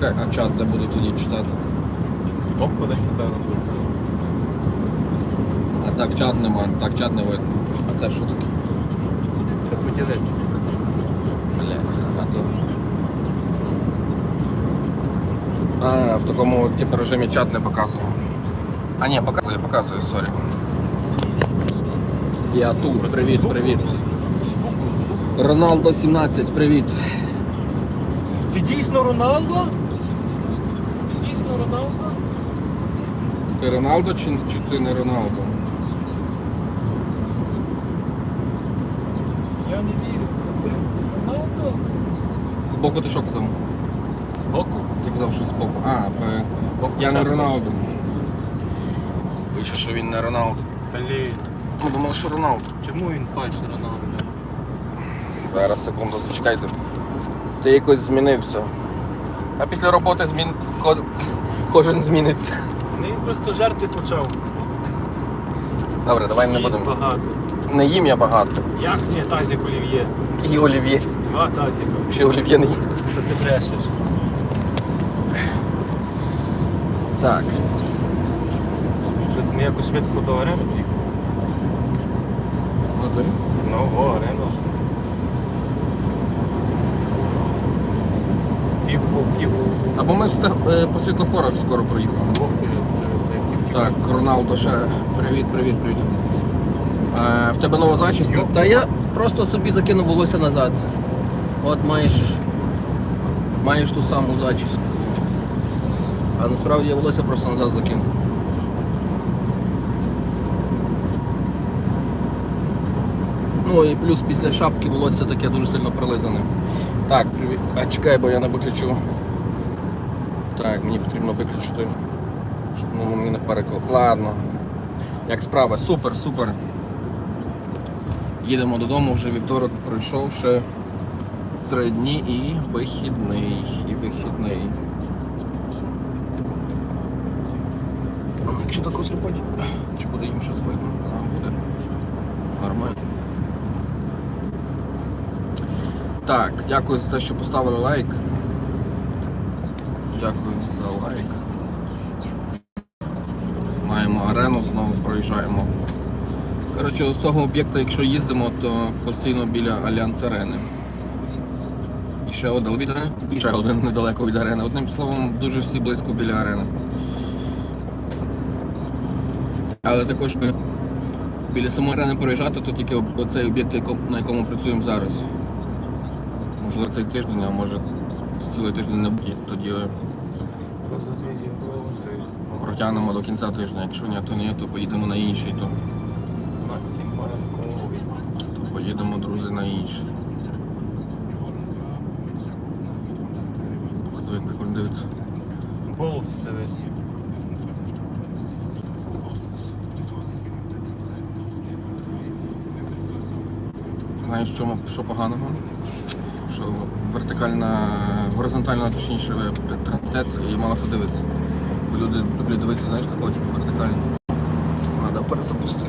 чекай, а чат де буду тоді читати. Кнопка десь напевно. А так чат нема, так чат не видно. А це що таке? Це поділитися. Бля, а то. А, в такому типу режимі чат не показує. А ні, показує, показує, сорі. Я тут, привіт, привіт. Роналдо 17, привіт. Ти дійсно Роналдо? Дійсно Роналдо? Ти Роналдо чи, чи ти не Роналдо? Я не вірю, це ти. Роналдо? Збоку ти що казав? Збоку? Ти казав, що збоку. А, е, Збоку я не Роналдо. Пише, що він не Роналдо. Блін. Ми думали, що Роналдо. Чому він фальш Роналдо? Зараз секунду, зачекайте. Ти якось змінився. А після роботи змін... ко- кожен зміниться. Не він просто жарти почав. Добре, давай не Їсть будемо. багато. Не їм я багато. Як мені тазик олів'є? І олів'є. Два тазика. Ще олів'є не їм. Що ти брешеш? Так. Щось ми якось швидко до приїхали. Ну, о, Або ми е, по світлофорах скоро проїхали. Втік. Так, Роналдо ще. Привіт, привіт, привіт. Е, в тебе нова зачіска? Та я просто собі закинув волосся назад. От маєш. Маєш ту саму зачіску. А насправді я волосся просто назад закинув. Ну і плюс після шапки волосся таке дуже сильно прилизане. Так, привіт. А чекай, бо я не виключу. Так, мені потрібно виключити. Щоб ну, мені не переклад. Ладно. Як справа? Супер, супер. Їдемо додому, вже вівторок пройшов ще три дні і вихідний. І вихідний. Якщо тако зробити, чи буде їм щось видно? Буде. Нормально. Так, дякую за те, що поставили лайк. Дякую за лайк. Маємо арену, знову проїжджаємо. Коротше, з того об'єкта, якщо їздимо, то постійно біля Альянс Арени. І ще один від арени, і ще один недалеко від арени. Одним словом, дуже всі близько біля арени. Але також біля самої арени проїжджати, то тільки оцей об'єкт, на якому працюємо зараз. Можливо, цей тиждень, а може цілий тиждень не буде. Тоді протягнемо до кінця тижня. Якщо ні, то ні, то поїдемо на інший, то, то поїдемо, друзі, на інший. Хто як прикольно дивиться. Голос дивись. Знаєш, чому що поганого? Що вертикальна, горизонтальна, точніше, трансляція і мало хто дивиться. Люди люблять дивитися, знаєш, такого потім вертикально. Треба перезапустити.